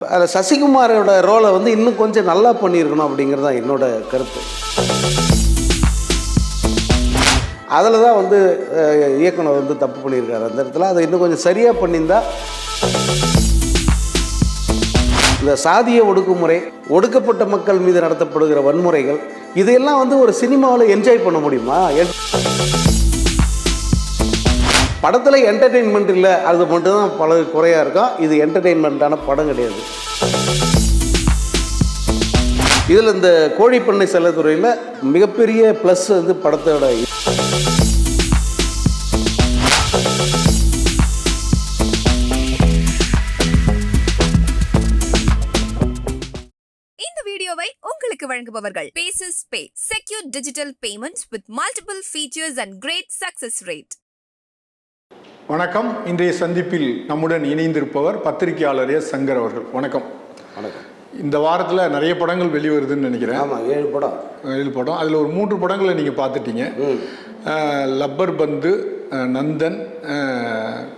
அதில் சசிகுமாரோட ரோலை வந்து இன்னும் கொஞ்சம் நல்லா பண்ணியிருக்கணும் அப்படிங்கிறது தான் என்னோட கருத்து. அதில் தான் வந்து இயக்குனர் வந்து தப்பு பண்ணியிருக்காரு. அந்த இடத்துல அதை இன்னும் கொஞ்சம் சரியாக பண்ணியிருந்தா இந்த சாதிய ஒடுக்குமுறை ஒடுக்கப்பட்ட மக்கள் மீது நடத்தப்படுகிற வன்முறைகள் இதையெல்லாம் வந்து ஒரு சினிமாவில் என்ஜாய் பண்ண முடியுமா? என்- படத்தில் என்டர்டெயின்மெண்ட் இல்லை அது மட்டும்தான் பல குறையாக இருக்கும் இது என்டர்டெயின்மெண்ட்டான படம் கிடையாது. இதில் இந்த கோழிப்பண்ணை செல்லத்துறையில் மிகப்பெரிய ப்ளஸ் வந்து படத்தோட இந்த வீடியோவை உங்களுக்கு வழங்குபவர்கள் bases pay secure digital payments with multiple features and great success rate வணக்கம். இன்றைய சந்திப்பில் நம்முடன் இணைந்திருப்பவர் பத்திரிகையாளர் எஸ். சங்கர் அவர்கள். வணக்கம். வணக்கம். இந்த வாரத்தில் நிறைய படங்கள் வெளிவருதுன்னு நினைக்கிறேன். ஆமாம் ஏழு படம். ஏழு படம். அதில் ஒரு மூன்று படங்களை நீங்கள் பார்த்துட்டீங்க. லப்பர் பந்து நந்தன்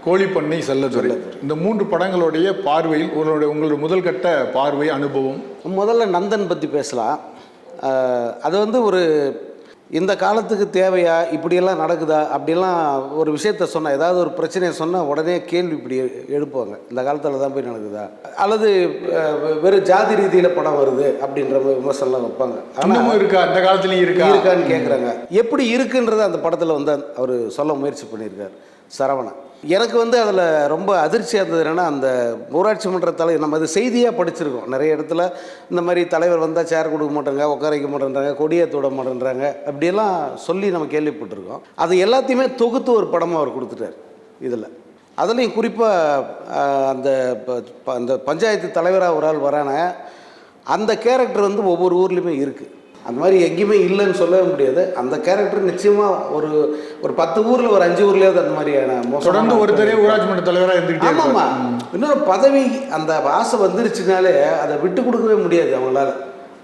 கோழிப்பண்ணை செல்லதுரை. இந்த மூன்று படங்களுடைய பார்வையில் உங்களுடைய உங்களுடைய முதல் கட்ட பார்வை அனுபவம்? முதல்ல நந்தன் பற்றி பேசலாம். அது வந்து ஒரு இந்த காலத்துக்கு தேவையா? இப்படியெல்லாம் நடக்குதா? அப்படியெல்லாம் ஒரு விஷயத்த சொன்னால் ஏதாவது ஒரு பிரச்சனையை சொன்னால் உடனே கேள்வி இப்படி எழுப்புவாங்க. இந்த காலத்தில் தான் போய் நடக்குதா? அல்லது வெறும் ஜாதி ரீதியில் படம் வருது அப்படின்ற விமர்சனம்லாம் வைப்பாங்க. ஆனால் இருக்கா? இந்த காலத்துலயும் இருக்கா? இருக்கான்னு கேட்குறாங்க எப்படி இருக்குன்றத அந்த படத்தில் வந்து அவர் சொல்ல முயற்சி பண்ணியிருக்கார். சரவணன். எனக்கு வந்து அதில் ரொம்ப அதிர்ச்சியாக இருந்தது என்னென்னா அந்த ஊராட்சி மன்ற தலைவர் நம்ம அது செய்தியாக படிச்சிருக்கோம். நிறைய இடத்துல இந்த மாதிரி தலைவர் வந்தால் சேர் கொடுக்க மாட்டேங்க உட்கார வைக்க மாட்டேன்றாங்க கொடியேற்ற விட மாட்டேன்றாங்க அப்படியெல்லாம் சொல்லி நம்ம கேள்விப்பட்டிருக்கோம். அது எல்லாத்தையுமே தொகுத்து ஒரு படமாக அவர் கொடுத்துட்டார் இதில். அதுலேயும் குறிப்பாக அந்த ப- ப- அந்த பஞ்சாயத்து தலைவராக ஒரு ஆள் வரான அந்த கேரக்டர் வந்து ஒவ்வொரு ஊர்லேயுமே இருக்குது அந்த மாதிரி எங்கேயுமே இல்லைன்னு சொல்லவே முடியாது. அந்த கேரக்டர் நிச்சயமாக ஒரு ஒரு பத்து ஊரில் ஒரு அஞ்சு ஊர்லேயாவது அந்த மாதிரியான தொடர்ந்து ஒருத்தரே ஊராட்சி மன்ற தலைவராக இருந்துகிட்டே இருப்பார். ஆமாம்மா இன்னொரு பதவி அந்த ஆசை வந்துருச்சுனாலே அதை விட்டு கொடுக்கவே முடியாது அவங்களால.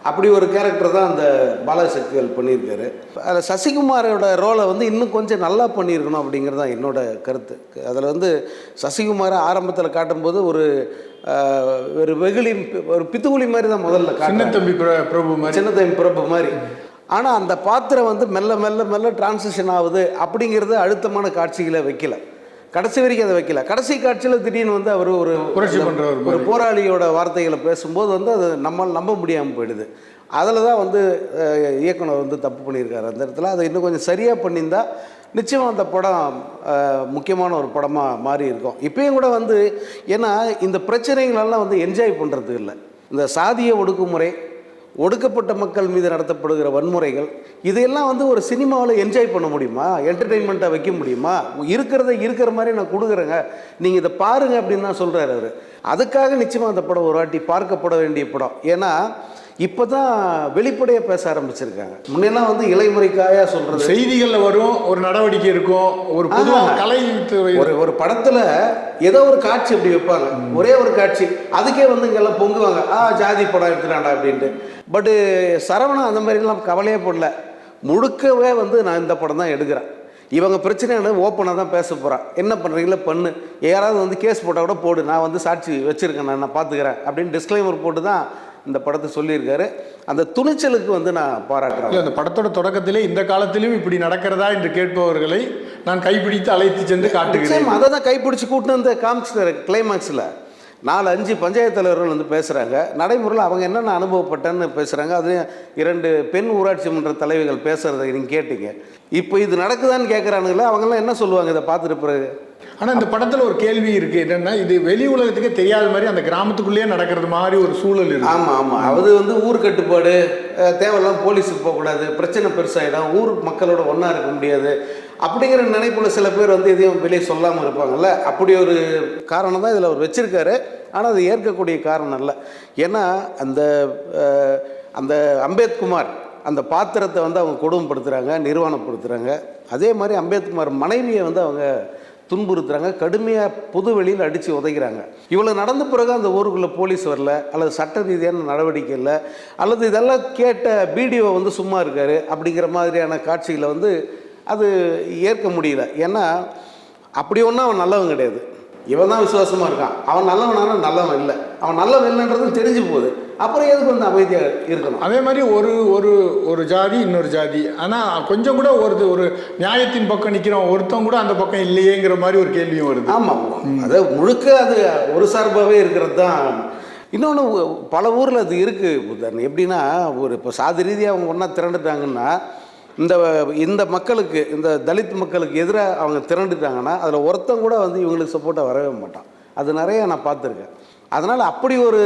அப்படி ஒரு கேரக்டர் தான் அந்த பாலசக்திகள் பண்ணியிருக்காரு. அதில் சசிகுமாரோட ரோலை வந்து இன்னும் கொஞ்சம் நல்லா பண்ணியிருக்கணும் அப்படிங்கிறது தான் என்னோட கருத்து. அதில் வந்து சசிகுமாரை ஆரம்பத்தில் காட்டும்போது ஒரு ஒரு வெகுளி ஒரு பித்துகுளி மாதிரி தான் முதல்ல சின்ன தம்பி பிர- பிரபு மாதிரி. சின்னத்தையும் பிறப்பு மாதிரி. ஆனால் அந்த பாத்திரம் வந்து மெல்ல மெல்ல மெல்ல டிரான்சிஷன் ஆகுது அப்படிங்கிறது அழுத்தமான காட்சிகளை வைக்கல. கடைசி வரைக்கும் அதை வைக்கல. கடைசி காட்சியில் திடீர்னு வந்து அவர் ஒரு புரட்சி பண்றவர் ஒரு போராளியோட வார்த்தைகளை பேசும்போது வந்து அது நம்மால் நம்ப முடியாமல் போயிடுது. அதில் தான் வந்து இயக்குனர் வந்து தப்பு பண்ணியிருக்காரு. அந்த இடத்துல அதை இன்னும் கொஞ்சம் சரியாக பண்ணியிருந்தா நிச்சயமாக அந்த படம் முக்கியமான ஒரு படமாக மாறி இருக்கும். இப்பயும் கூட வந்து ஏன்னா இந்த பிரச்சனைகளெல்லாம் வந்து என்ஜாய் பண்ணுறது இல்லை. இந்த சாதிய ஒடுக்குமுறை ஒடுக்கப்பட்ட மக்கள் மீது நடத்தப்படுகிற வன்முறைகள் இதையெல்லாம் வந்து ஒரு சினிமாவில் என்ஜாய் பண்ண முடியுமா? என்டர்டெயின்மெண்ட்டாக வைக்க முடியுமா? இருக்கிறத இருக்கிற மாதிரி நான் கொடுக்குறேங்க. நீங்கள் இதை பாருங்க அப்படின்னு தான் சொல்கிறாரு அவர். அதுக்காக நிச்சயமாக அந்த படம் ஒரு வாட்டி பார்க்கப்பட வேண்டிய படம். ஏன்னா இப்போ தான் வெளிப்படையாக பேச ஆரம்பிச்சிருக்காங்க. முன்னெல்லாம் வந்து இலைமுறைக்காயாக சொல்கிறது செய்திகள்ல வரும் ஒரு நடவடிக்கை இருக்கும் ஒரு பொதுவாக கலை ஒரு ஒரு படத்துல ஏதோ ஒரு காட்சி அப்படி வைப்பாங்க. ஒரே ஒரு காட்சி. அதுக்கே வந்து இங்கெல்லாம் பொங்குவாங்க. ஆ ஜாதி படம் எடுத்துட்டாண்டா அப்படின்ட்டு. பட்டு சரவணன் அந்த மாதிரிலாம் கவலையே போடல. முழுக்கவே வந்து நான் இந்த படம் தான் எடுக்கிறேன். இவங்க பிரச்சனை ஓப்பனாக தான் பேச போகிறான் என்ன பண்ணுறீங்களோ பண்ணு. யாராவது வந்து கேஸ் போட்டால் கூட போடு. நான் வந்து சாட்சி வச்சுருக்கேன் நான் நான் பார்த்துக்கிறேன் அப்படின்னு டிஸ்க்ளைமர் போட்டு தான் இந்த படத்தை சொல்லியிருக்காரு. அந்த துணிச்சலுக்கு வந்து நான் பாராட்டுறேன். அந்த படத்தோட தொடக்கத்திலே இந்த காலத்திலும் இப்படி நடக்கிறதா என்று கேட்பவர்களை நான் கைப்பிடித்து அழைத்து சென்று காட்டுகிறேன். அதை தான் கைப்பிடிச்சு கூட்டின்னு வந்து காமிச்சிட்டாரு கிளைமேக்ஸில் நாலு அஞ்சு பஞ்சாயத்து தலைவர்கள் வந்து பேசுகிறாங்க நடைமுறையில் அவங்க என்னென்ன அனுபவப்பட்டேன்னு பேசுகிறாங்க அது இரண்டு பெண் ஊராட்சி மன்ற தலைவிகள் பேசுகிறத நீங்கள் கேட்டீங்க. இப்போ இது நடக்குதான்னு கேட்குறானுங்களே அவங்கெல்லாம் என்ன சொல்லுவாங்க? இதை பார்த்துட்டு பிறகு. ஆனால் இந்த படத்தில் ஒரு கேள்வி இருக்குது என்னன்னா இது வெளி உலகத்துக்கே தெரியாத மாதிரி அந்த கிராமத்துக்குள்ளேயே நடக்கிறது மாதிரி ஒரு சூழல் இருக்கு. ஆமாம் ஆமாம் அது வந்து ஊர் கட்டுப்பாடு தேவையில்லாம் போலீஸுக்கு போகக்கூடாது பிரச்சனை பெருசாகிடும் ஊர் மக்களோட ஒன்றா இருக்க முடியாது அப்படிங்கிற நினைப்பில் சில பேர் வந்து எதையும் வெளியே சொல்லாமல் இருப்பாங்கல்ல. அப்படி ஒரு காரணம் தான் இதில் அவர் வச்சுருக்காரு. ஆனால் அது ஏற்கக்கூடிய காரணம் இல்லை ஏன்னா அந்த அந்த அம்பேத்குமார் அந்த பாத்திரத்தை வந்து அவங்க கொடுமைப்படுத்துகிறாங்க நிர்வாணப்படுத்துகிறாங்க அதே மாதிரி அம்பேத்குமார் மனைவியை வந்து அவங்க துன்புறுத்துறாங்க. கடுமையாக பொது வெளியில் அடித்து உதைக்கிறாங்க. இவ்வளோ நடந்த பிறகு அந்த ஊருக்குள்ளே போலீஸ் வரல அல்லது சட்ட ரீதியான நடவடிக்கை இல்லை அல்லது இதெல்லாம் கேட்ட பிடிஓ வந்து சும்மா இருக்கார் அப்படிங்கிற மாதிரியான காட்சிகளை வந்து அது ஏற்க முடியல. ஏன்னா அப்படி ஒன்றும் அவன் நல்லவன் கிடையாது. இவன் தான் விசுவாசமாக இருக்கான். அவன் நல்லவனானா நல்லவன் இல்லை. அவன் நல்லவன் இல்லைன்றது தெரிஞ்சு போகுது. அப்புறம் எதுக்கு வந்து அமைதியாக இருக்கணும்? அதே மாதிரி ஒரு ஒரு ஒரு ஜாதி இன்னொரு ஜாதி. ஆனால் கொஞ்சம் கூட ஒரு ஒரு நியாயத்தின் பக்கம் நிற்கிறோம் ஒருத்தன் கூட அந்த பக்கம் இல்லையேங்கிற மாதிரி ஒரு கேள்வியும் வருது. ஆமாம் அது முழுக்க அது ஒரு சார்பாகவே இருக்கிறது தான் இன்னொன்று பல ஊரில் அது இருக்குது உதாரணம் எப்படின்னா ஒரு இப்போ சாதி ரீதியாக அவங்க ஒன்றா திரண்டுட்டாங்கன்னா இந்த இந்த மக்களுக்கு இந்த தலித் மக்களுக்கு எதிராக அவங்க திரண்டுட்டாங்கன்னா அதில் ஒருத்தன் கூட வந்து இவங்களுக்கு சப்போர்ட்டாக வரவே மாட்டான். அது நிறைய நான் பார்த்துருக்கேன். அதனால் அப்படி ஒரு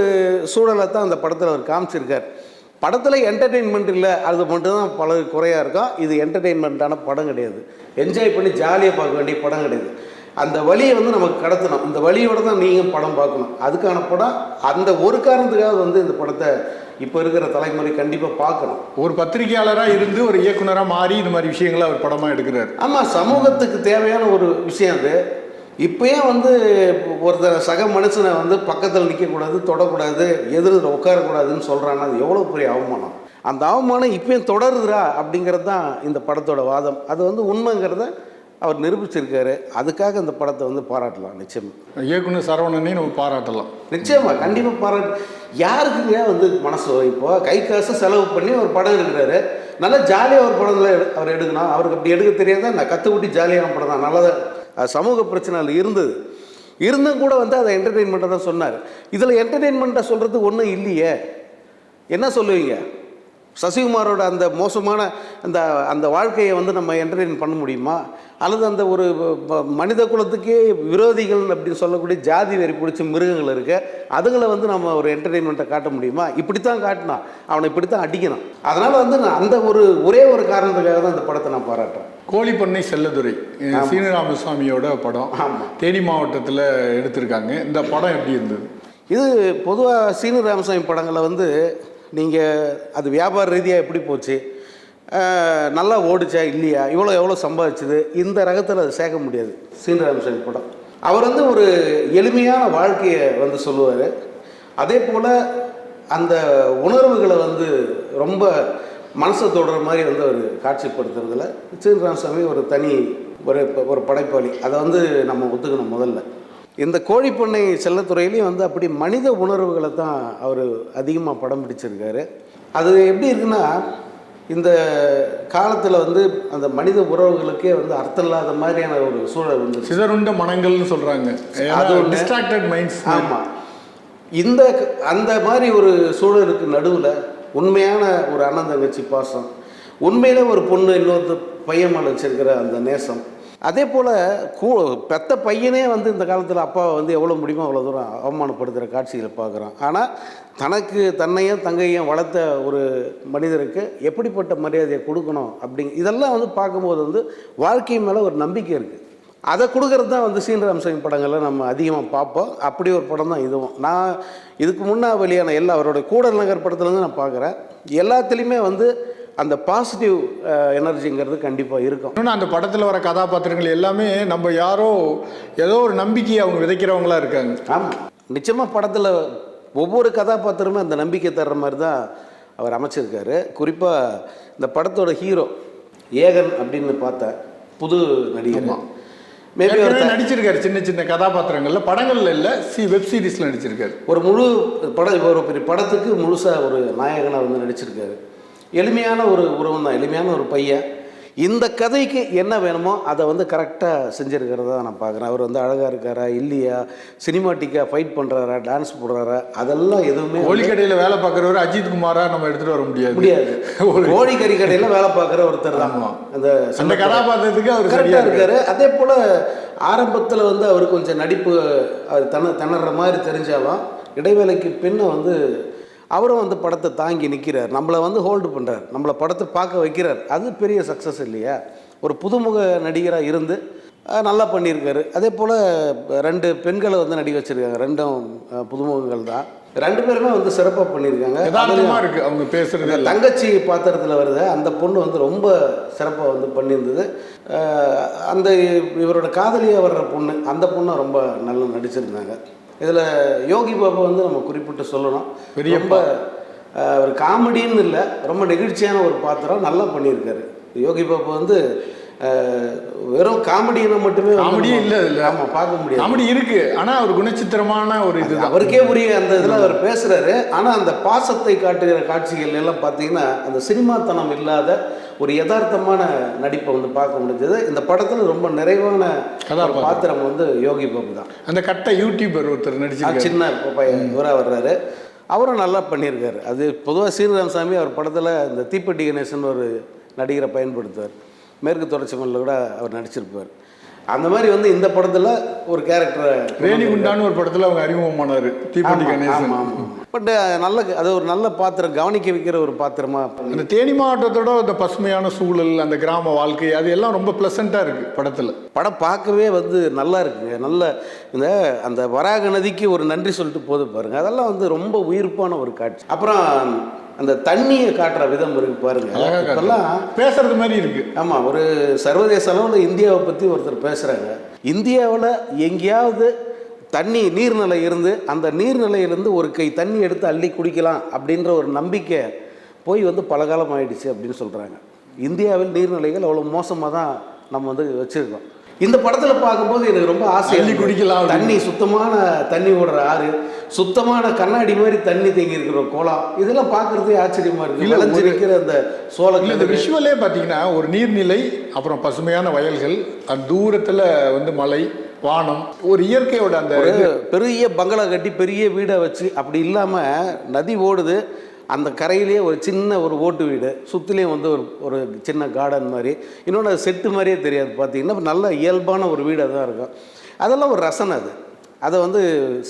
சூழலை தான் அந்த படத்தில் அவர் காமிச்சிருக்கார். படத்தில் என்டர்டெயின்மெண்ட் இல்லை அது மட்டும்தான் பல குறையாக இருக்கும். இது என்டர்டெயின்மெண்ட்டான படம் கிடையாது. என்ஜாய் பண்ணி ஜாலியாக பார்க்க வேண்டிய படம் கிடையாது. அந்த வழியை வந்து நமக்கு கடத்தணும். இந்த வழியோட தான் நீங்கள் படம் பார்க்கணும். அதுக்கான படம் அந்த ஒரு காரணத்துக்காக வந்து இந்த படத்தை இப்போ இருக்கிற தலைமுறை கண்டிப்பாக பார்க்கணும். ஒரு பத்திரிகையாளராக இருந்து ஒரு இயக்குனராக மாறி இந்த மாதிரி விஷயங்களை அவர் படமாக எடுக்கிறார். ஆமாம் சமூகத்துக்கு தேவையான ஒரு விஷயம் அது. இப்போயே வந்து ஒருத்தர் சக மனுஷனை வந்து பக்கத்தில் நிற்கக்கூடாது தொடக்கூடாது எதிரில் உட்காரக்கூடாதுன்னு சொல்கிறான்னா அது எவ்வளோ பெரிய அவமானம். அந்த அவமானம் இப்பயும் தொடருதுரா அப்படிங்கிறது தான் இந்த படத்தோட வாதம். அது வந்து உண்மைங்கிறத அவர் நிரூபிச்சிருக்காரு. அதுக்காக இந்த படத்தை வந்து பாராட்டலாம் நிச்சயமாக இயக்குனர் சரவணனையும் நம்ம பாராட்டலாம். நிச்சயமா கண்டிப்பாக பாராட்டு. யாருக்குங்க வந்து மனசு? இப்போ கை காசு செலவு பண்ணி ஒரு படம் எடுக்கிறாரு. நல்லா ஜாலியாக ஒரு எடு அவர் எடுக்கணும். அவருக்கு அப்படி எடுக்க தெரியாதா? நான் கற்றுக்குட்டி ஜாலியான படம் தான். நல்லதாக சமூக பிரச்சனை அதில் இருந்தது. இருந்தும் கூட வந்து அதை என்டர்டெயின்மெண்ட்டாக தான் சொன்னார். இதில் என்டர்டெயின்மெண்ட்டாக சொல்கிறது ஒன்றும் இல்லையே. என்ன சொல்லுவீங்க? சசிகுமாரோட அந்த மோசமான அந்த அந்த வாழ்க்கையை வந்து நம்ம என்டர்டெயின் பண்ண முடியுமா? அல்லது அந்த ஒரு மனித குலத்துக்கே விரோதிகள் அப்படின்னு சொல்லக்கூடிய ஜாதி வெறி பிடிச்ச மிருகங்கள் இருக்கு. அதுங்களை வந்து நம்ம ஒரு என்டர்டெயின்மெண்ட்டை காட்ட முடியுமா? இப்படித்தான் காட்டினான் அவனை இப்படித்தான் அடிக்கணும். அதனால் வந்து நான் அந்த ஒரு ஒரே ஒரு காரணத்துக்காக தான் இந்த படத்தை நான் பாராட்டுறேன். கோழிப்பண்ணை செல்லதுரை. சீனிராமசாமியோட படம். தேனி மாவட்டத்தில் எடுத்திருக்காங்க. இந்த படம் எப்படி இருந்தது? இது பொதுவாக சீனு ராமசாமி படங்களை வந்து நீங்கள் அது வியாபார ரீதியாக எப்படி போச்சு? நல்லா ஓடிச்சா இல்லையா? இவ்வளோ எவ்வளோ சம்பாதிச்சுது? இந்த ரகத்தில் அது சேர்க்க முடியாது. சீனு படம். அவர் வந்து ஒரு எளிமையான வாழ்க்கையை வந்து சொல்லுவார். அதே போல் அந்த உணர்வுகளை வந்து ரொம்ப மனசை தொடுற மாதிரி வந்து அவர் காட்சிப்படுத்துறதுல சீனராமசாமி ஒரு தனி ஒரு ஒரு படைப்பாளி. அதை வந்து நம்ம ஒத்துக்கணும் முதல்ல. இந்த கோழிப்பண்ணை செல்லத்துறையிலையும் வந்து அப்படி மனித உணர்வுகளை தான் அவர் அதிகமாக படம் பிடிச்சிருக்காரு. அது எப்படி இருக்குன்னா இந்த காலத்தில் வந்து அந்த மனித உறவுகளுக்கே வந்து அர்த்தம் இல்லாத மாதிரியான ஒரு சூழல் வந்து சிதறுண்ட மனங்கள்னு சொல்றாங்க. அது ஒண்ணு. டிஸ்ட்ராக்டட் மைண்ட்ஸ் ஆமாம் இந்த அந்த மாதிரி ஒரு சூழலுக்கு நடுவில் உண்மையான ஒரு அண்ணன் தங்கச்சி பாசம் உண்மையில ஒரு பொண்ணு இன்னொரு பையன் மேலே வச்சிருக்கிற அந்த நேசம் அதே போல் கூ பெத்த பையனே வந்து இந்த காலத்தில் அப்பாவை வந்து எவ்வளோ முடியுமோ அவ்வளோ தூரம் அவமானப்படுத்துகிற காட்சிகளை பார்க்குறோம் ஆனால் தனக்கு தன்னையும் தங்கையும் வளர்த்த ஒரு மனிதருக்கு எப்படிப்பட்ட மரியாதையை கொடுக்கணும் அப்படிங்க இதெல்லாம் வந்து பார்க்கும்போது வந்து வாழ்க்கை மேலே ஒரு நம்பிக்கை இருக்குது அதை கொடுக்கறது தான் வந்து சீனராம் சிங் படங்களை நம்ம அதிகமாக பார்ப்போம். அப்படி ஒரு படம் தான் இதுவும். நான் இதுக்கு முன்னே வெளியான எல்லா அவரோட கூடல் நகர் படத்துலேருந்து நான் பார்க்குறேன். எல்லாத்துலேயுமே வந்து அந்த பாசிட்டிவ் எனர்ஜிங்கிறது கண்டிப்பாக இருக்கும். இன்னொன்று அந்த படத்தில் வர கதாபாத்திரங்கள் எல்லாமே நம்ம யாரோ ஏதோ ஒரு நம்பிக்கையை அவங்க விதைக்கிறவங்களா இருக்காங்க. ஆமாம் நிச்சயமாக படத்தில் ஒவ்வொரு கதாபாத்திரமே அந்த நம்பிக்கை தர்ற மாதிரி தான் அவர் அமைச்சிருக்காரு. குறிப்பாக இந்த படத்தோட ஹீரோ ஏகன் அப்படின்னு பார்த்தேன் புது நடிகர். மேபி ஏற்கனவே நடிச்சிருக்காரு சின்ன சின்ன கதாபாத்திரங்கள்ல. படங்கள்ல இல்ல சி வெப் சீரிஸ்ல நடிச்சிருக்காரு. ஒரு முழு படம் ஒரு பெரிய படத்துக்கு முழுசாக ஒரு நாயகனாக வந்து நடிச்சிருக்காரு. எளிமையான ஒரு உறவு தான் எளிமையான ஒரு பையன். இந்த கதைக்கு என்ன வேணுமோ அதை வந்து கரெக்டாக செஞ்சுருக்கிறத நான் பார்க்குறேன். அவர் வந்து அழகாக இருக்காரா இல்லையா? சினிமாட்டிக்காக ஃபைட் பண்ணுறாரா டான்ஸ் போடுறாரா? அதெல்லாம் எதுவுமே கோழிக்கடையில வேலை பார்க்குறவர் அஜித் குமாரா நம்ம எடுத்துட்டு வர முடியாது. முடியாது. ஒரு- கோழி கறி கடையில் வேலை பார்க்குற ஒருத்தர் தான். அந்த அந்த கதாபாத்திரத்துக்கு அவர் கரெக்டாக இருக்காரு. இருக்காரு. அதே போல் ஆரம்பத்தில் வந்து அவர் கொஞ்சம் நடிப்பு அது தன திணற மாதிரி தெரிஞ்சாலும் இடைவேளைக்கு பின்ன வந்து அவரும் வந்து படத்தை தாங்கி நிற்கிறார் நம்மளை வந்து ஹோல்டு பண்ணுறார் நம்மளை படத்தை பார்க்க வைக்கிறார். அது பெரிய சக்ஸஸ் இல்லையா? ஒரு புதுமுக நடிகராக இருந்து நல்லா பண்ணியிருக்காரு. அதே போல் ரெண்டு பெண்களை வந்து நடிக்க வச்சுருக்காங்க. ரெண்டும் புதுமுகங்கள் தான். ரெண்டு பேருமே வந்து சிறப்பாக பண்ணியிருக்காங்க. இருக்கு. அவங்க பேசுறது எல்லாம். தங்கச்சி பாத்திரத்தில் வருது. அந்த பொண்ணு வந்து ரொம்ப சிறப்பாக வந்து பண்ணியிருந்தது. அந்த இவரோட காதலியாக வர்ற பொண்ணு அந்த பொண்ணு ரொம்ப நல்லா நடிச்சிருந்தாங்க. இதில் யோகி பாபா வந்து நம்ம குறிப்பிட்டு சொல்லணும் பெரியப்பா. ரொம்ப ஒரு காமெடின்னு இல்லை ரொம்ப நெகிழ்ச்சியான ஒரு பாத்திரம் நல்லா பண்ணியிருக்காரு யோகி பாபா வந்து வெறும் காமெடியில மட்டுமே காமெடியே இல்ல இதுல. ஆமா பார்க்க முடியாது. காமெடி இருக்கு ஆனா ஒரு குணச்சித்திரமான ஒரு இதுதான் அவருக்கே உரிய அந்த இதில் அவர் பேசுறாரு. ஆனா அந்த பாசத்தை காட்டுகிற காட்சிகள் எல்லாம் பார்த்தீங்கன்னா அந்த சினிமாத்தனம் இல்லாத ஒரு யதார்த்தமான நடிப்பை வந்து பார்க்க முடிஞ்சது. இந்த படத்துல ரொம்ப நிறைவான. பாத்திரம் வந்து யோகி பாபு தான். அந்த கட்ட யூடியூபர் ஒருத்தர் நடிச்சிருக்காரு. சின்ன பையன் இவராக வர்றாரு. அவரும் நல்லா பண்ணியிருக்காரு. அது பொதுவாக சீனிவாசசாமி அவர் படத்தில் இந்த தீப்பெட்டி கணேசன் ஒரு நடிகரை பயன்படுத்துவார். மேற்கு தொடர்ச்சி மலையில் கூட அவர் நடிச்சிருப்பார். அந்த மாதிரி வந்து இந்த படத்தில் ஒரு கேரக்டரை ரேணிகுண்டான்னு ஒரு படத்துல அவங்க அறிமுகமானாரு. தீப்பெட்டி கணேசன். பட் நல்ல அது ஒரு நல்ல பாத்திரம் கவனிக்க வைக்கிற ஒரு பாத்திரமா அந்த தேனி மாவட்டத்தோட அந்த பசுமையான சூழல் அந்த கிராம வாழ்க்கை அது எல்லாம் ரொம்ப பிளசண்டா இருக்கு படத்துல. படம் பார்க்கவே வந்து நல்லா இருக்குங்க நல்ல இந்த அந்த வராக நதிக்கு ஒரு நன்றி சொல்லிட்டு போது பாருங்க. அதெல்லாம் வந்து ரொம்ப உயிர்ப்பான ஒரு காட்சி. அப்புறம் அந்த தண்ணியை காட்டுற விதம் இருக்கு பாருங்க. காட்டுறாங்க. பேசுறது மாதிரி இருக்கு. ஆமாம் ஒரு சர்வதேச அளவில் இந்தியாவை பற்றி ஒருத்தர் பேசுகிறாங்க இந்தியாவில் எங்கேயாவது தண்ணி நீர்நிலை இருந்து அந்த நீர்நிலையிலேருந்து ஒரு கை தண்ணி எடுத்து அள்ளி குடிக்கலாம் அப்படின்ற ஒரு நம்பிக்கை போய் வந்து பல காலம் ஆயிடுச்சு அப்படின்னு சொல்கிறாங்க இந்தியாவில் நீர்நிலைகள் அவ்வளோ மோசமாக தான் நம்ம வந்து வச்சுருக்கோம். இந்த படத்தில் பார்க்கும்போது எனக்கு ரொம்ப ஆசை அள்ளி குடிக்கலாம். தண்ணி சுத்தமான தண்ணி ஓடுற ஆறு சுத்தமான கண்ணாடி மாதிரி தண்ணி தேங்கி இருக்கிற குளம் இதெல்லாம் பார்க்கறதே ஆச்சரியமா இருக்கு. விளைஞ்சு நிற்கிற அந்த சோள இல்ல இந்த விஷுவலே பாத்தீங்கன்னா ஒரு நீர்நிலை அப்புறம் பசுமையான வயல்கள் அந்த தூரத்துல வந்து மலை வானம் ஒரு இயற்கையோட அந்த பெரிய பங்களா கட்டி பெரிய வீடை வச்சு அப்படி இல்லாமல் நதி ஓடுது. அந்த கரையிலேயே ஒரு சின்ன ஒரு ஓட்டு வீடு சுற்றிலையும் வந்து ஒரு ஒரு சின்ன கார்டன் மாதிரி. இன்னொன்று செட்டு மாதிரியே தெரியாது பார்த்தீங்கன்னா. நல்ல இயல்பான ஒரு வீடாக தான் இருக்கும். அதெல்லாம் ஒரு ரசனை அது. அதை வந்து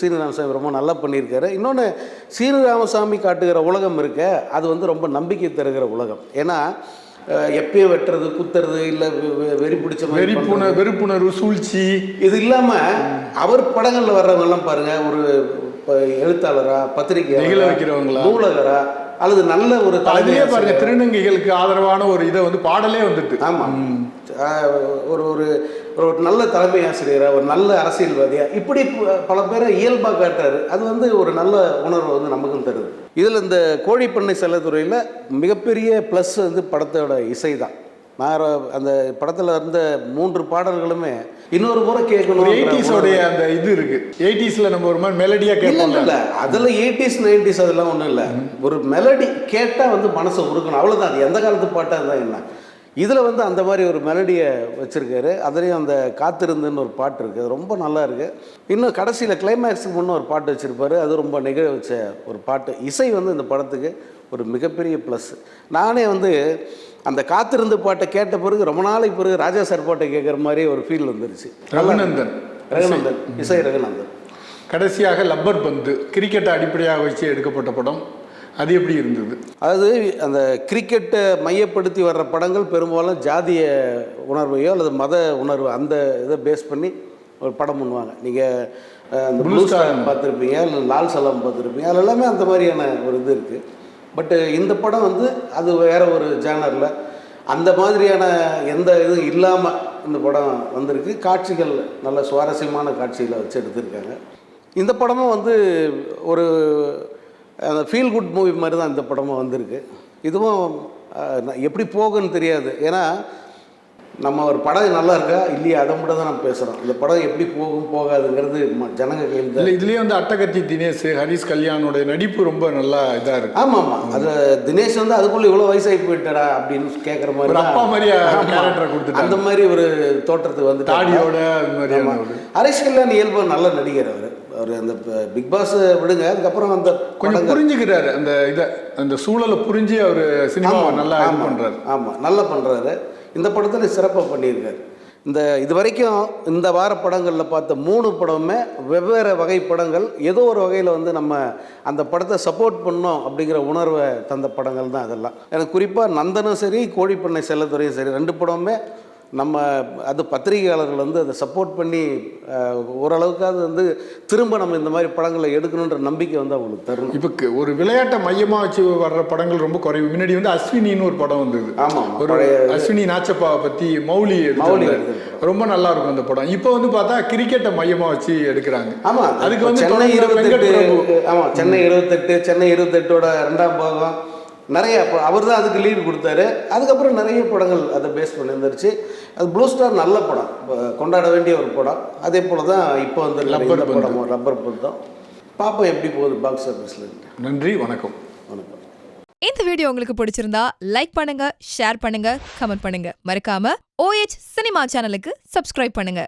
சீனிராமசாமி ரொம்ப நல்லா பண்ணியிருக்காரு. இன்னொன்று சீனிராமசாமி காட்டுகிற உலகம் இருக்க அது வந்து ரொம்ப நம்பிக்கை தருகிற உலகம். ஏன்னா அஹ், எப்பயும் வெட்டுறது குத்துறது இல்லை வெறி பிடிச்ச. வெறிப்புண வெறுப்புணர்வு சூழ்ச்சி. இது இல்லாம அவர் படங்கள்ல வர்றவங்க எல்லாம் பாருங்க ஒரு ப- எழுத்தாளரா பத்திரிகை வைக்கிறவங்களா? நூலகரா அல்லது நல்ல ஒரு அதுலயே தலைமை பாருங்க திருநங்கைகளுக்கு ஆதரவான ஒரு இதை வந்து பாடலே வந்துட்டு. ஆமா. ஆஹ் ஒரு ஒரு ஒரு நல்ல தலைமை ஆசிரியரா ஒரு நல்ல அரசியல்வாதியா இப்படி பல பேரை இயல்பாக காட்டுறாரு. அது வந்து ஒரு நல்ல உணர்வை வந்து நமக்கும் தருது. இதில் இந்த கோழிப்பண்ணை செல்லத்துறையில் மிகப்பெரிய ப்ளஸ் வந்து படத்தோட இசை தான் நான் அந்த படத்தில் இருந்த மூன்று பாடல்களுமே இன்னொரு முறை ஒரு கேட்கணும் எயிட்டிஸோடைய அந்த இது இருக்கு. எயிட்டிஸ்ல நம்ம ஒரு மாதிரி மெலடியா இல்ல கேட்போம்ல. இல்ல. அதுல எயிட்டிஸ் நைன்டிஸ் அதெல்லாம் ஒண்ணும் இல்ல. ஒரு மெலடி கேட்டா வந்து மனசை உருக்கணும். அவ்வளவுதான். அது எந்த காலத்து பாட்டா இருந்தா என்ன? இதுல வந்து அந்த மாதிரி ஒரு மெலடியை வச்சிருக்காரு. அதுலயும் அந்த காத்திருந்துன்னு ஒரு பாட்டு இருக்கு. அது ரொம்ப நல்லா இருக்கு. இன்னும் கடைசியில கிளைமேக்ஸுக்கு முன்ன ஒரு பாட்டு வச்சிருப்பாரு. அது ரொம்ப நிகழ வச்ச ஒரு பாட்டு. இசை வந்து இந்த படத்துக்கு ஒரு மிகப்பெரிய ப்ளஸ் நானே வந்து அந்த காத்திருந்து பாட்டை கேட்ட பிறகு ரொம்ப நாளைக்கு பிறகு ராஜா சார் பாட்டை கேட்குற மாதிரி ஒரு ஃபீல் வந்துருச்சு. ரகுநந்தன். ரகுநந்தன். இசை ரகுநந்தன். கடைசியாக லப்பர் பந்து கிரிக்கெட்டை அடிப்படையாக வச்சு எடுக்கப்பட்ட படம். அது எப்படி இருந்தது? அதாவது அந்த கிரிக்கெட்டை மையப்படுத்தி வர்ற படங்கள் பெரும்பாலும் ஜாதிய உணர்வையோ அல்லது மத உணர்வு அந்த இதை பேஸ் பண்ணி ஒரு படம் பண்ணுவாங்க. நீங்கள் அந்த ப்ளூ. ஸ்டார் பார்த்துருப்பீங்க இல்லை லால் சலாம் பார்த்துருப்பீங்க அது எல்லாமே அந்த மாதிரியான ஒரு இது இருக்குது பட்டு இந்த படம் வந்து அது வேற ஒரு ஜேனரில் அந்த மாதிரியான எந்த இதுவும் இல்லாமல் இந்த படம் வந்திருக்கு. காட்சிகள் நல்ல சுவாரஸ்யமான காட்சிகளை வச்சு எடுத்திருக்காங்க. இந்த படமும் வந்து ஒரு அந்த ஃபீல் குட் மூவி மாதிரி தான் இந்த படமும் வந்திருக்கு. இதுவும் எப்படி போகுன்னு தெரியாது. ஏன்னா நம்ம ஒரு படம் நல்லா இருக்கா? இல்லையா? அதை மட்டும் தான் நம்ம பேசுகிறோம் இந்த படம் எப்படி போகும் போகாதுங்கிறது ஜனங்க கையில் இல்ல இதுலயே வந்து அட்டகத்தி தினேஷ் ஹரிஷ் கல்யாணோட நடிப்பு ரொம்ப நல்லா இதா இருக்கு. ஆமாம். ஆமாம் அது தினேஷ் வந்து அதுக்குள்ளே இவ்வளோ வயசாகி போயிட்டாரா அப்படின்னு கேட்குற மாதிரி. அப்பா மாதிரியா அ கொடுத்துட்டாங்க. அந்த மாதிரி ஒரு தோற்றத்துக்கு வந்து தாடியோட ஹரிஷ் கல்யாண் இயல்பு நல்ல நடிகர் அவர். அவர் அந்த பிக் பாஸ் விடுங்க. அதுக்கப்புறம் அந்த கொஞ்சம் புரிஞ்சுக்கிறாரு. அந்த இத அந்த சூழலை புரிஞ்சு அவர் சினிமாவை நல்லா இது பண்றாரு. ஆமாம் நல்லா பண்ணுறாரு இந்த படத்தில் சிறப்பாக பண்ணியிருக்காரு. இந்த இது வரைக்கும் இந்த வார படங்களில் பார்த்த மூணு படமுமே வெவ்வேறு வகை படங்கள். ஏதோ ஒரு வகையில் வந்து நம்ம அந்த படத்தை சப்போர்ட் பண்ணோம் அப்படிங்கிற உணர்வை தந்த படங்கள் தான் அதெல்லாம். எனக்கு குறிப்பாக நந்தனும் சரி கோழிப்பண்ணை செல்லத்துறையும் சரி ரெண்டு படமுமே நம்ம அது பத்திரிகையாளர்கள் வந்து அதை சப்போர்ட் பண்ணி ஓரளவுக்காவது வந்து திரும்ப நம்ம இந்த மாதிரி படங்களை எடுக்கணுன்ற நம்பிக்கை வந்து அவங்களுக்கு தரணும். இப்ப ஒரு விளையாட்டை மையமா வச்சு வர்ற படங்கள் ரொம்ப குறைவு. முன்னாடி வந்து அஸ்வினின்னு ஒரு படம் வந்தது. ஆமாம் ஒரு அஸ்வினி நாச்சப்பாவை பத்தி மௌலி மௌலி. ரொம்ப நல்லா இருக்கும் அந்த படம். இப்போ வந்து பார்த்தா கிரிக்கெட்டை மையமா வச்சு எடுக்கிறாங்க. ஆமா அதுக்கு வந்து சென்னை இருபத்தெட்டு பிரபு. ஆமா சென்னை இருபத்தெட்டு சென்னை இருபத்தெட்டோட ரெண்டாம் பாகம். நிறைய அவர் தான் அதுக்கு லீடு கொடுத்தாரு. அதுக்கப்புறம் நிறைய படங்கள் அதை பேஸ் பண்ணி வந்துருச்சு அது ப்ளூ ஸ்டார் நல்ல படம். கொண்டாட வேண்டிய ஒரு படம். அதே போல் தான் இப்போ வந்து ரப்பர். படமும் ரப்பர் பந்தம் பார்ப்போம் எப்படி போகுது பாக்ஸ் ஆஃபீஸில் நன்றி வணக்கம். வணக்கம். இந்த வீடியோ உங்களுக்கு பிடிச்சிருந்தா லைக் பண்ணுங்க ஷேர் பண்ணுங்க கமெண்ட் பண்ணுங்க. மறக்காம OH சினிமா சேனலுக்கு சப்ஸ்கிரைப் பண்ணுங்க.